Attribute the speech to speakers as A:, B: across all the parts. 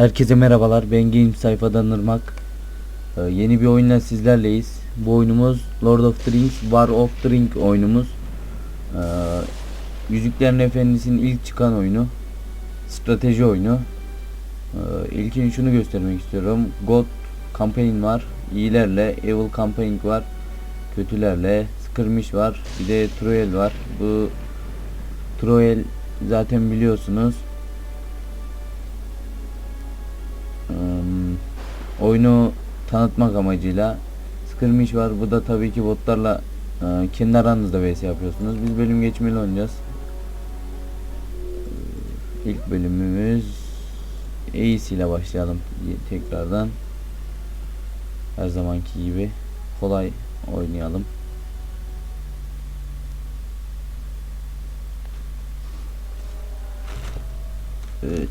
A: Herkese merhabalar. Ben Game sayfadan Irmak. Ee, yeni bir oyunla sizlerleyiz. Bu oyunumuz Lord of the Rings War of the Ring oyunumuz. Ee, Yüzüklerin Efendisi'nin ilk çıkan oyunu. Strateji oyunu. Ee, ilkin şunu göstermek istiyorum. God Campaign var. İyilerle Evil Campaign var. Kötülerle Skirmish var. Bir de Troyel var. Bu Troyel zaten biliyorsunuz. Oyunu tanıtmak amacıyla Skirmish var. Bu da tabii ki botlarla e, kendi aranızda vs yapıyorsunuz. Biz bölüm geçmeli oynayacağız. Ee, İlk bölümümüz Ace ile başlayalım tekrardan. Her zamanki gibi kolay oynayalım. Evet.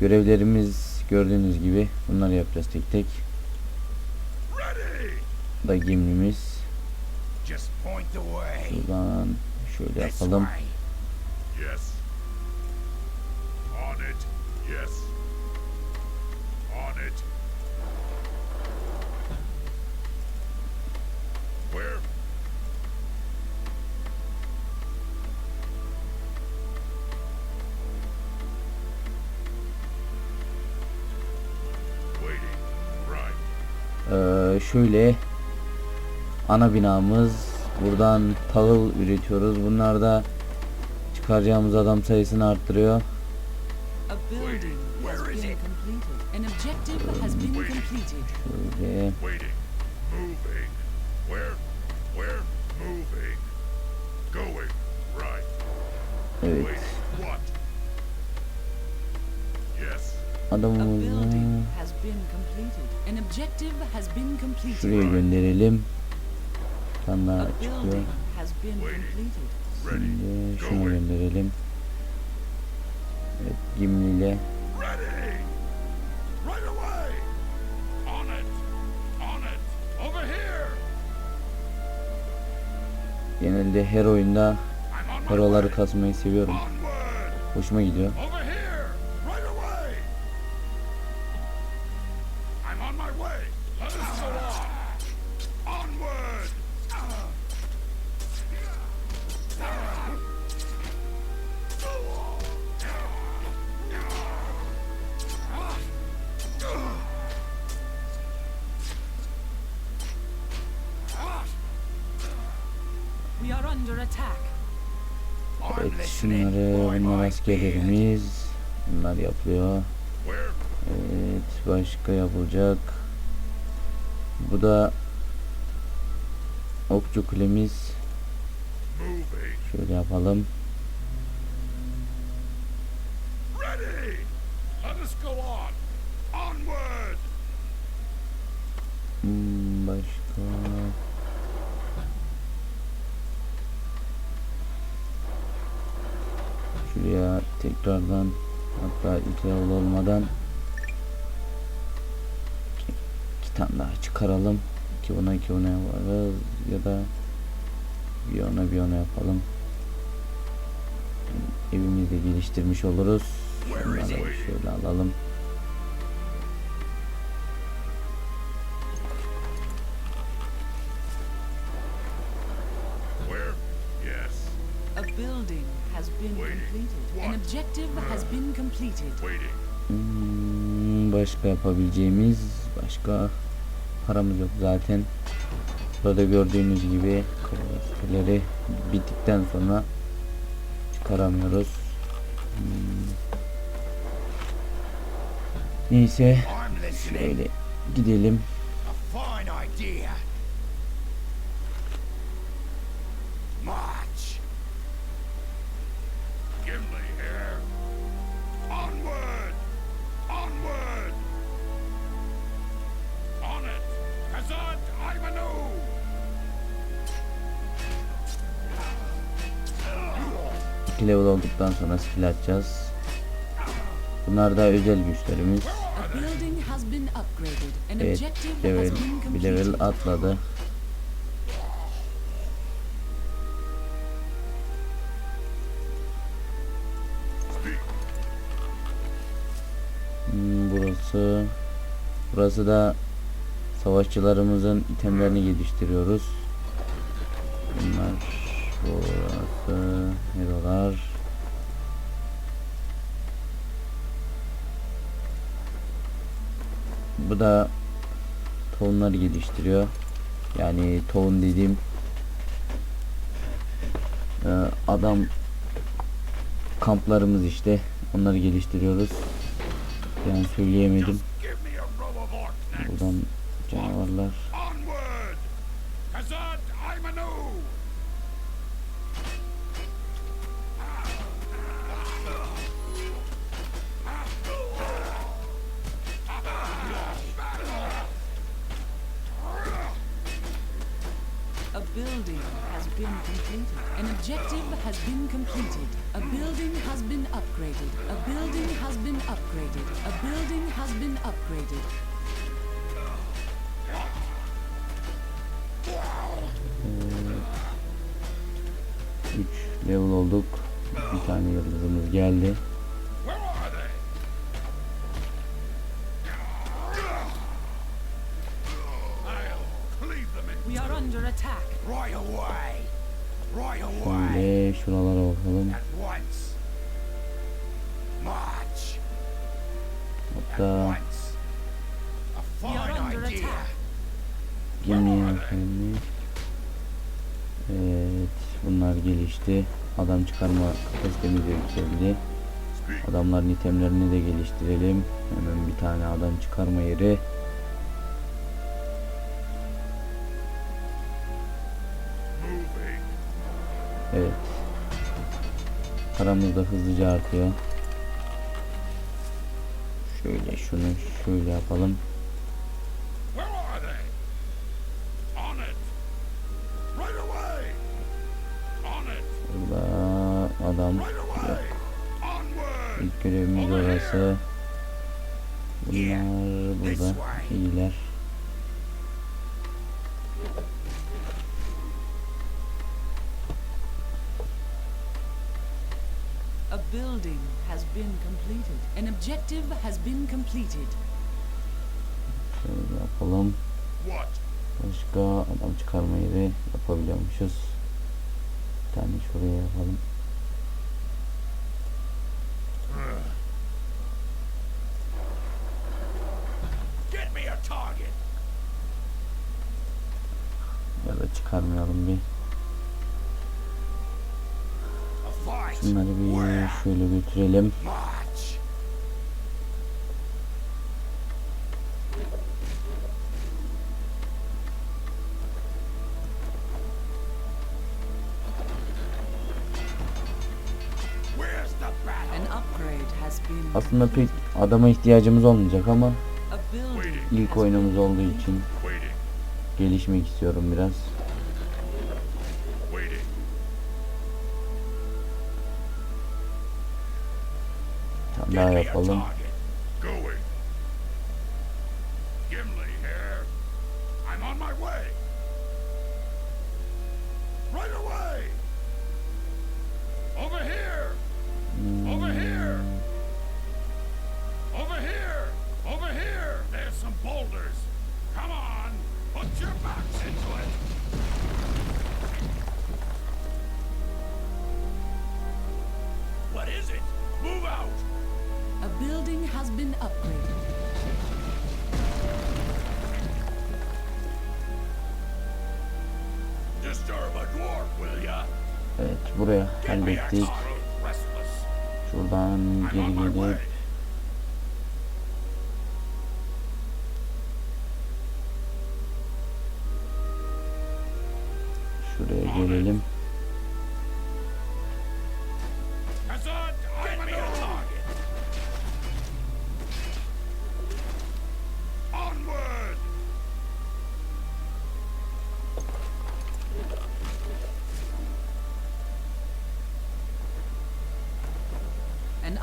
A: Görevlerimiz gördüğünüz gibi bunları yapacağız tek tek. Da gimlimiz. Buradan şöyle yapalım.
B: On it. Yes. On it.
A: Şöyle ana binamız. Buradan tahıl üretiyoruz. Bunlar da çıkaracağımız adam sayısını arttırıyor. Şöyle
B: Waiting. Moving. Where? Where? Moving. Going. Right.
A: evet Adamımızı
C: building has been completed. An objective has been completed.
A: şuraya gönderelim. Bir tane daha
C: A
A: çıkıyor. Şimdi şunu gönderelim. Evet Gimli ile
B: Ready. Right away. On it. On it. Over here.
A: genelde her oyunda heroları kasmayı seviyorum. Hoşuma gidiyor. Evet şunları bunlar askerlerimiz. Bunlar yapılıyor. Evet başka yapılacak. Bu da okçu kulemiz. Şöyle yapalım.
B: Ready! Let us go on! Onward!
A: Hmm, başka şuraya tekrardan hatta iki level olmadan iki, iki tane daha çıkaralım. İki ona iki ona yaparız ya da bir ona bir ona yapalım. Evimizi de geliştirmiş oluruz. Şöyle alalım.
C: A building has been
B: Waiting.
C: completed. An objective has been completed.
B: Waiting.
A: Hmm, başka yapabileceğimiz başka paramız yok zaten. Burada gördüğünüz gibi kapasiteleri bittikten sonra çıkaramıyoruz. Hmm. Neyse şöyle gidelim.
B: Gimli here. Onward! Onward! On it! Hazard Ivanhoe!
A: İki level olduktan sonra skill atacağız. Bunlar da özel güçlerimiz. Evet
C: objective
A: level, bir level atladı. Hmm, burası burası da savaşçılarımızın itemlerini geliştiriyoruz. Bunlar burası herolar. Bu da tohumları geliştiriyor. Yani tohum dediğim e, adam kamplarımız işte. Onları geliştiriyoruz. Yani söyleyemedim. Buradan canavarlar.
C: Building been completed. An objective has been completed. A building has been upgraded. A building has been upgraded. A building has been upgraded.
A: 3 level olduk. Bir tane yıldızımız geldi. Adam çıkarma kapasitemiz yükseldi. Adamların itemlerini de geliştirelim. Hemen bir tane adam çıkarma yeri. Evet. Paramız da hızlıca artıyor. Şöyle şunu şöyle yapalım. Görevimiz orası. Bunlar burada iyiler.
C: A building has been completed. An objective has been completed.
A: Şöyle yapalım. Başka adam çıkarma yeri yapabiliyormuşuz. Bir tane şuraya yapalım. Ya da çıkarmayalım bir. Şunları bir şöyle götürelim. Aslında pek adama ihtiyacımız olmayacak ama ilk oyunumuz olduğu için gelişmek istiyorum biraz.
B: Get
A: daha yapalım.
C: Building has been upgraded.
B: Disturb a dwarf, will ya?
A: Evet buraya hallettik. Şuradan geri gelip şuraya gelelim.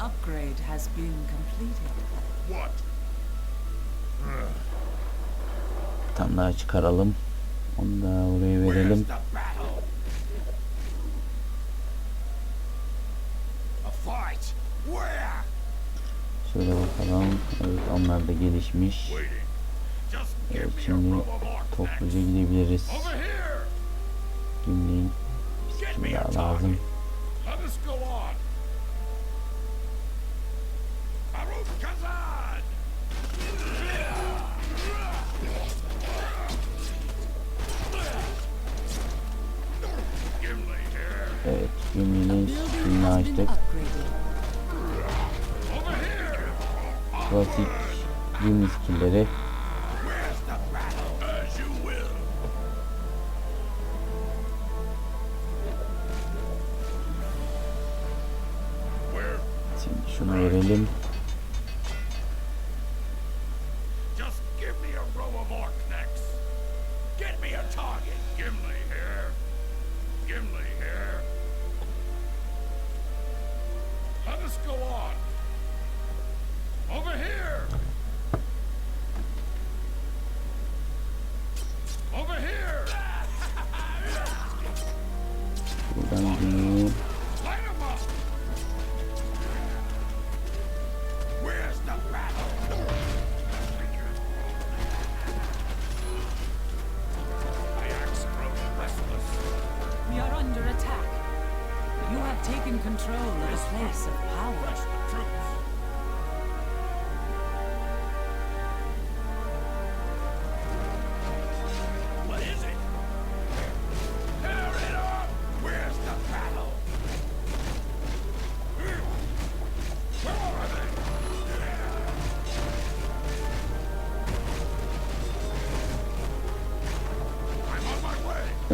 C: upgrade has been completed.
B: What?
A: Bir tane daha çıkaralım. Onu da
B: buraya
A: verelim. Şöyle bakalım. Evet onlar da gelişmiş. Evet şimdi topluca gidebiliriz. Kimliğin
B: bizim
A: lazım.
B: Let us go on. Kazan!
A: Evet,
C: Gümrüğünü suyunu
A: açtık. Klasik güm skillleri. Şimdi şunu verelim.
B: Bukan.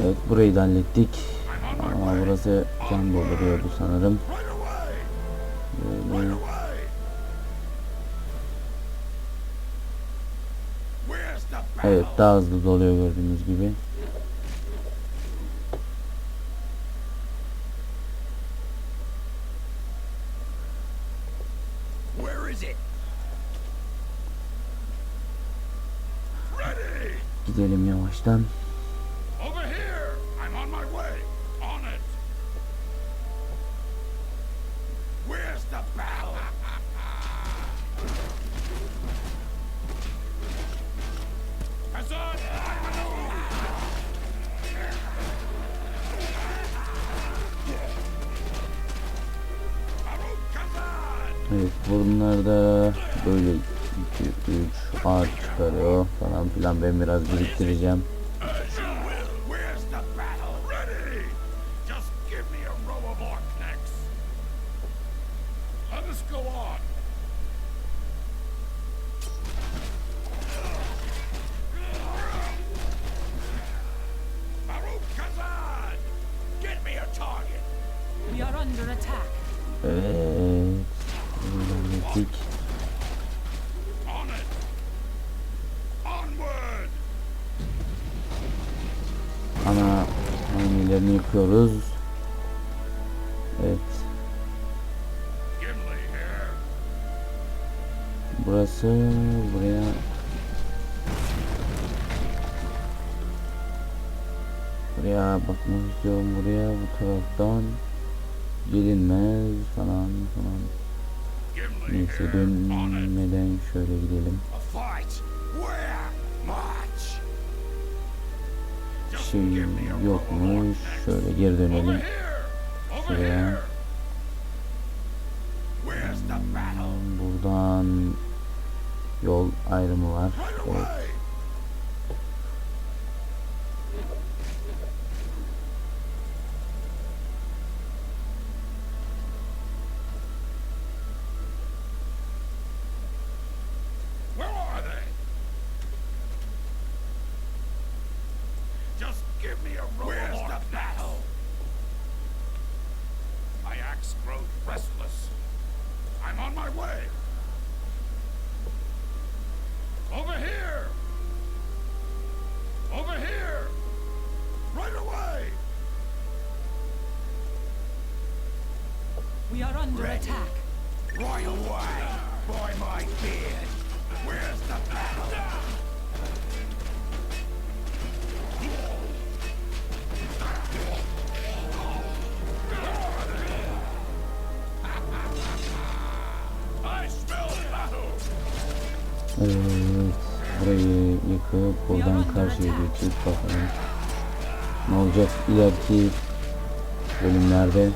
A: Evet burayı da hallettik. Ama burası can dolduruyordu sanırım. Böyle. Evet daha hızlı doluyor gördüğünüz gibi. Gidelim yavaştan. çıkarıyor falan filan ben biraz biriktireceğim. ana hangilerini yıkıyoruz. Evet. Burası buraya Buraya bakmak istiyorum buraya bu taraftan gelinmez falan falan. Neyse dönmeden şöyle gidelim. şey yokmuş. Şöyle geri dönelim. Şuraya.
B: Hmm,
A: buradan yol ayrımı var. Evet.
B: way. Over here. Over here. Right away.
C: We are under Ready. attack.
B: Right away, by my
A: dear. Burayı yıkıp buradan karşıya geçip bakalım. Ne olacak ileriki bölümlerde.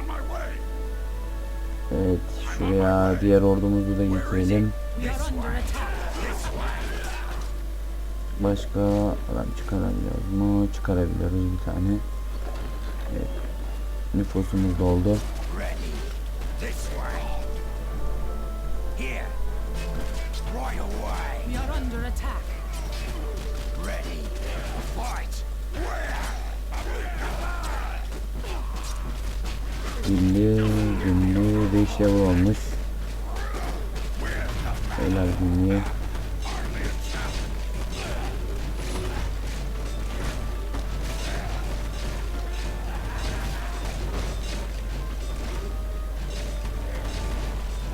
B: On my way.
A: Evet, şuraya diğer ordumuzu da getirelim. Başka adam çıkarabiliyoruz mu? Çıkarabiliyoruz bir tane. Evet. Nüfusumuz doldu.
B: Ready. This way. Here. Right
A: Beyler güllü.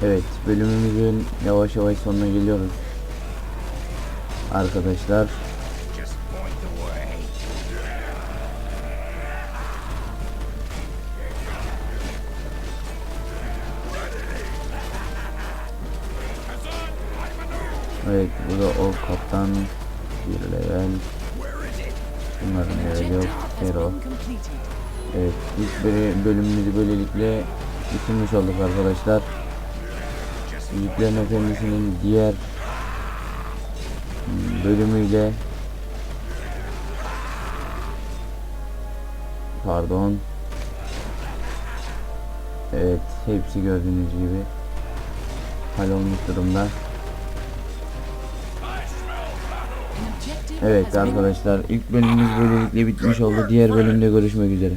A: Evet bölümümüzün yavaş yavaş sonuna geliyoruz. Arkadaşlar Bunların leveli yok. Hero. Evet ilk bölü- bölümümüzü böylelikle bitirmiş olduk arkadaşlar. Yüzüklerin Efendisi'nin diğer bölümüyle Pardon. Evet hepsi gördüğünüz gibi hallolmuş durumda. Evet arkadaşlar ilk bölümümüz böylelikle bitmiş oldu. Diğer bölümde görüşmek üzere.